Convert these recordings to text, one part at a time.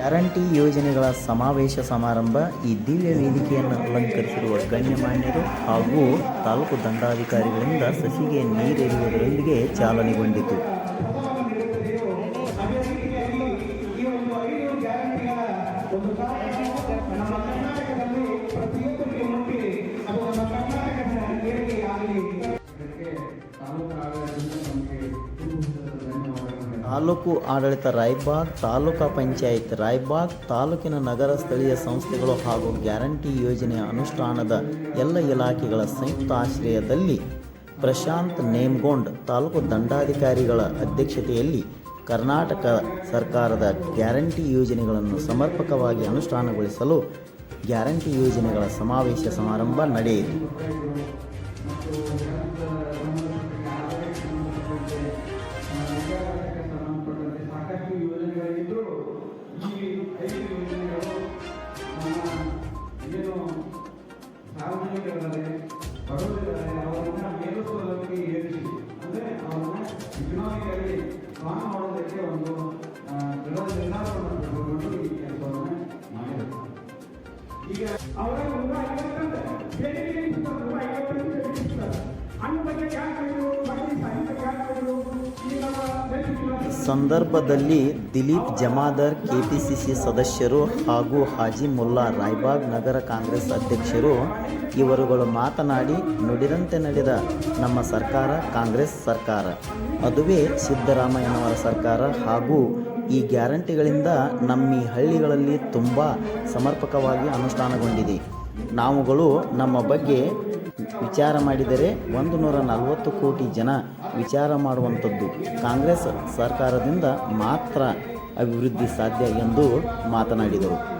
Guarantee ಯೋಜನೆಗಳ ಸಮಾವೇಶ ಸಮಾರಂಭ ಈ ದಿವ್ಯ ವೇದಿಕೆಯನ್ನು ಅಲಂಕರಿಸಿರುವ ಗಣ್ಯಮಾನ್ಯರು ಹಾಗೂ ತಾಲೂಕು ದಂಡಾಧಿಕಾರಿಗಳಿಂದ ಸಸಿಗೆ ನೀರೆರೆಯುವುದರೊಂದಿಗೆ ಚಾಲನೆಗೊಂಡಿತು. ತಾಲೂಕು ಆಡಳಿತ ರಾಯ್ಬಾಗ್, ತಾಲೂಕಾ ಪಂಚಾಯತ್ ರಾಯ್ಬಾಗ್, ತಾಲೂಕಿನ ನಗರ ಸ್ಥಳೀಯ ಸಂಸ್ಥೆಗಳು ಹಾಗೂ ಗ್ಯಾರಂಟಿ ಯೋಜನೆಯ ಅನುಷ್ಠಾನದ ಎಲ್ಲ ಇಲಾಖೆಗಳ ಸಂಯುಕ್ತ ಆಶ್ರಯದಲ್ಲಿ ಪ್ರಶಾಂತ್ ನೇಮ್ಗೊಂಡ್ ತಾಲೂಕು ದಂಡಾಧಿಕಾರಿಗಳ ಅಧ್ಯಕ್ಷತೆಯಲ್ಲಿ ಕರ್ನಾಟಕ ಸರ್ಕಾರದ ಗ್ಯಾರಂಟಿ ಯೋಜನೆಗಳನ್ನು ಸಮರ್ಪಕವಾಗಿ ಅನುಷ್ಠಾನಗೊಳಿಸಲು ಗ್ಯಾರಂಟಿ ಯೋಜನೆಗಳ ಸಮಾವೇಶ ಸಮಾರಂಭ ನಡೆಯಿತು. ಸಾರ್ವಜನಿಕರಿದ್ದಾರೆ ಬಡವರಿದ್ದಾರೆ ಅವರನ್ನ ಮೇಲುಸ್ತರಕ್ಕೆ ಏರಿಸಿ ಅಂದರೆ ಅವರನ್ನ ಇಕನಾಮಿಕಲಿ ಸ್ಟ್ರಾಂಗ್ ಮಾಡೋದಕ್ಕೆ ಒಂದು ದೃಢ ನಿರ್ಧಾರವನ್ನು ತೆಗೆದುಕೊಂಡು ಈ ಕೆಲಸವನ್ನು ಮಾಡಿದ್ದಾರೆ ಈಗ ಅವರ ನೂರ ಸಂದರ್ಭದಲ್ಲಿ ದಿಲೀಪ್ ಜಮಾದರ್, ಕೆಪಿಸಿಸಿ ಸದಸ್ಯರು ಹಾಗೂ ಹಾಜಿ ಮುಲ್ಲಾ ರಾಯ್ಬಾಗ್ ನಗರ ಕಾಂಗ್ರೆಸ್ ಅಧ್ಯಕ್ಷರು ಇವರುಗಳು ಮಾತನಾಡಿ, ನುಡಿದಂತೆ ನಡೆದ ನಮ್ಮ ಸರ್ಕಾರ ಕಾಂಗ್ರೆಸ್ ಸರ್ಕಾರ. ಅದುವೇ ಸಿದ್ದರಾಮಯ್ಯನವರ ಸರ್ಕಾರ ಹಾಗೂ ಈ ಗ್ಯಾರಂಟಿಗಳಿಂದ ನಮ್ಮ ಈ ಹಳ್ಳಿಗಳಲ್ಲಿ ತುಂಬ ಸಮರ್ಪಕವಾಗಿ ಅನುಷ್ಠಾನಗೊಂಡಿದೆ. ನಾವುಗಳು ನಮ್ಮ ಬಗ್ಗೆ ವಿಚಾರ ಮಾಡಿದರೆ ಒಂದು ನೂರ ನಲವತ್ತು ಕೋಟಿ ಜನ ವಿಚಾರ ಮಾಡುವಂಥದ್ದು ಕಾಂಗ್ರೆಸ್ ಸರ್ಕಾರದಿಂದ ಮಾತ್ರ ಅಭಿವೃದ್ಧಿ ಸಾಧ್ಯ ಎಂದು ಮಾತನಾಡಿದರು.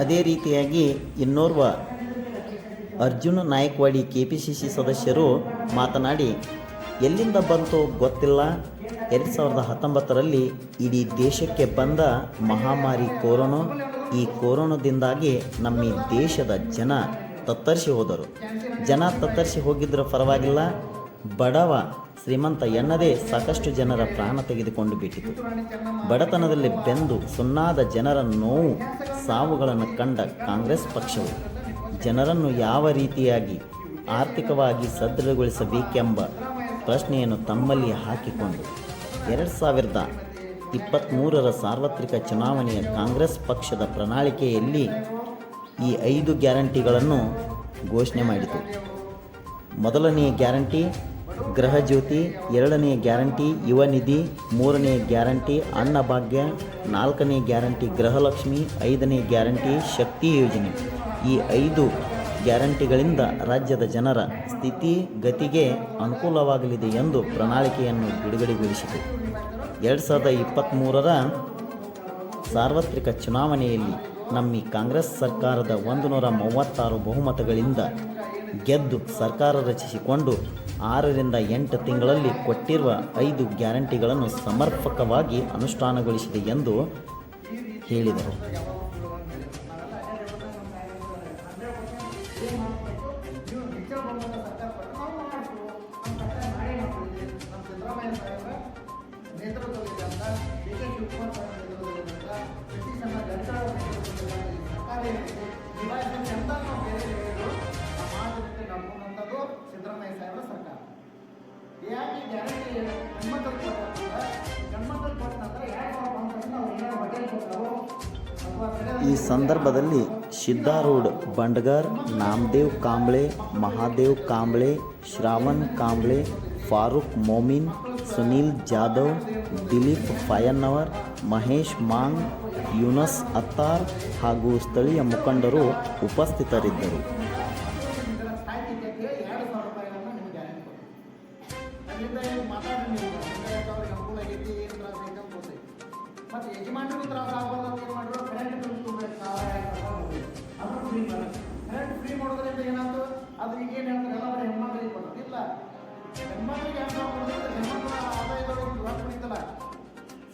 ಅದೇ ರೀತಿಯಾಗಿ ಇನ್ನೋರ್ವ Arjuna Nayakwadi K P C C ಸದಸ್ಯರು ಮಾತನಾಡಿ, ಎಲ್ಲಿಂದ ಬಂತು ಗೊತ್ತಿಲ್ಲ. ಎರಡು ಸಾವಿರದ ಹತ್ತೊಂಬತ್ತರಲ್ಲಿ ಇಡೀ ದೇಶಕ್ಕೆ ಬಂದ ಮಹಾಮಾರಿ ಕೊರೋನಾ, ಈ ಕೊರೋನಾದಿಂದಾಗಿ ನಮ್ಮ ದೇಶದ ಜನ ತತ್ತರಿಸಿ ಹೋದರು. ಜನ ತತ್ತರಿಸಿ ಹೋಗಿದ್ದರೂ ಪರವಾಗಿಲ್ಲ. ಬಡವ ಶ್ರೀಮಂತ ಎನ್ನದೇ ಸಾಕಷ್ಟು ಜನರ ಪ್ರಾಣ ತೆಗೆದುಕೊಂಡು ಬಿಟ್ಟಿತು. ಬಡತನದಲ್ಲಿ ಬೆಂದು ಸುನ್ನಾದ ಜನರ ನೋವು ಸಾವುಗಳನ್ನು ಕಂಡ ಕಾಂಗ್ರೆಸ್ ಪಕ್ಷವು, ಜನರನ್ನು ಯಾವ ರೀತಿಯಾಗಿ ಆರ್ಥಿಕವಾಗಿ ಸದೃಢಗೊಳಿಸಬೇಕೆಂಬ ಪ್ರಶ್ನೆಯನ್ನು ತಮ್ಮಲ್ಲಿ ಹಾಕಿಕೊಂಡು, ಎರಡು ಸಾವಿರದ ಇಪ್ಪತ್ತ್ಮೂರರ ಸಾರ್ವತ್ರಿಕ ಚುನಾವಣೆಯ ಕಾಂಗ್ರೆಸ್ ಪಕ್ಷದ ಪ್ರಣಾಳಿಕೆಯಲ್ಲಿ ಈ ಐದು ಗ್ಯಾರಂಟಿಗಳನ್ನು ಘೋಷಣೆ ಮಾಡಿತು. ಮೊದಲನೆಯ ಗ್ಯಾರಂಟಿ ಗೃಹಜ್ಯೋತಿ ಎರಡನೆಯ ಗ್ಯಾರಂಟಿ ಯುವ ನಿಧಿ ಮೂರನೆಯ ಗ್ಯಾರಂಟಿ, ಅನ್ನಭಾಗ್ಯ, ನಾಲ್ಕನೇ ಗ್ಯಾರಂಟಿ ಗೃಹಲಕ್ಷ್ಮಿ, ಐದನೇ ಗ್ಯಾರಂಟಿ ಶಕ್ತಿ ಯೋಜನೆ. ಈ ಐದು ಗ್ಯಾರಂಟಿಗಳಿಂದ ರಾಜ್ಯದ ಜನರ ಸ್ಥಿತಿ, ಗತಿಗೆ ಅನುಕೂಲವಾಗಲಿದೆ ಎಂದು ಪ್ರಣಾಳಿಕೆಯನ್ನು ಬಿಡುಗಡೆಗೊಳಿಸಿತು. ಎರಡು ಸಾವಿರದ ಇಪ್ಪತ್ತ್ಮೂರರ ಸಾರ್ವತ್ರಿಕ ಚುನಾವಣೆಯಲ್ಲಿ ನಮ್ಮ ಕಾಂಗ್ರೆಸ್ ಸರ್ಕಾರದ ಒಂದು ನೂರ ಮೂವತ್ತಾರು ಬಹುಮತಗಳಿಂದ ಗೆದ್ದು ಸರ್ಕಾರ ರಚಿಸಿಕೊಂಡು ಆರರಿಂದ ಎಂಟು ತಿಂಗಳಲ್ಲಿ ಕೊಟ್ಟಿರುವ ಐದು ಗ್ಯಾರಂಟಿಗಳನ್ನು ಸಮರ್ಪಕವಾಗಿ ಅನುಷ್ಠಾನಗೊಳಿಸಿದೆ ಎಂದು ಹೇಳಿದರು. ಈ ಸಂದರ್ಭದಲ್ಲಿ ಸಿದ್ದಾರೂಢ್ ಬಂಡ್ಗರ್, ನಾಮದೇವ್ ಕಾಂಬ್ಳೆ, ಮಹಾದೇವ್ ಕಾಂಬ್ಳೆ, ಶ್ರಾವಣ್ ಕಾಂಬ್ಳೆ, ಫಾರೂಕ್ ಮೋಮಿನ್, ಸುನೀಲ್ ಜಾಧವ್, ದಿಲೀಪ್ ಫಯನ್ನವರ್, ಮಹೇಶ್ ಮಾಂಗ್, ಯುನಸ್ ಅತ್ತಾರ್ ಹಾಗೂ ಸ್ಥಳೀಯ ಮುಖಂಡರು ಉಪಸ್ಥಿತರಿದ್ದರು. ಮತ್ತು ಯಜಮಾನರು ತ್ರಾಸ ಆಗ್ಬಾರ್ದು ಏನು ಮಾಡಿದ್ರು current bill free current free ಮಾಡೋದ್ರಿಂದ ಏನಾಯ್ತು? ಅದು ಈಗೇನು ಹೇಳ್ತಾರೆ? ಎಲ್ಲ ಹೆಣ್ಮಕ್ಳಿಗೆ ಕೊಡೋದು, ಇಲ್ಲ? ಹೆಣ್ಮಕ್ಳಿಗೆ ಹೆಣ್ಣು ಕೊಡೋದ್ರಿಂದ ಹೆಣ್ಮಕ್ಳ ಆದಾಯದೊಳಗೆ ಹೊರ ಕುಡಿತಲ್ಲ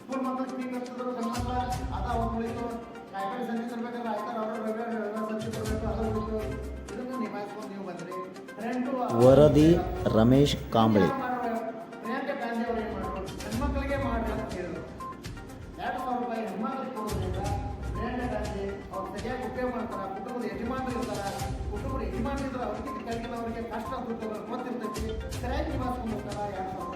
ಸ್ಕೂಲ್ ಮಕ್ಕಳಿಗೆ ಫೀ ಕಟ್ಟಿದ್ರು ಹೆಣ್ಮಕ್ಳ ಆದಾಯ ಒಂದು ಕುಡಿತು ಕಾಯ್ಕಡೆ ಸಂಜೆ ತರಬೇಕಾದ್ರೆ ಆಯ್ತಾರೆ, ಅವ್ರ ರವಿವಾರ ಸಂಜೆ ತರಬೇಕು, ಅದು ಬಿಟ್ಟು ಇದನ್ನು ನಿಭಾಯಿಸ್ಕೊಂಡು ನೀವು ಬಂದ್ರಿ. ವರದಿ ರಮೇಶ್ ಕಾಂಬಳಿ. ಸೇವೆ ಮಾಡ್ತಾರೆ, ಕುಟುಂಬದ ಯಜಮಾನರು ಇರ್ತಾರೆ, ಕುಟುಂಬದ ಅವ್ರಿಗೆ ಅವರಿಗೆ ಅವರಿಗೆ ಕಷ್ಟ ಗೊತ್ತಿರ್ತೈತಿ. ಸರಿಯಾಗಿ ನಿವಾಸ ಮಾಡ್ತಾರೆ ಎರಡು ಸಾವಿರ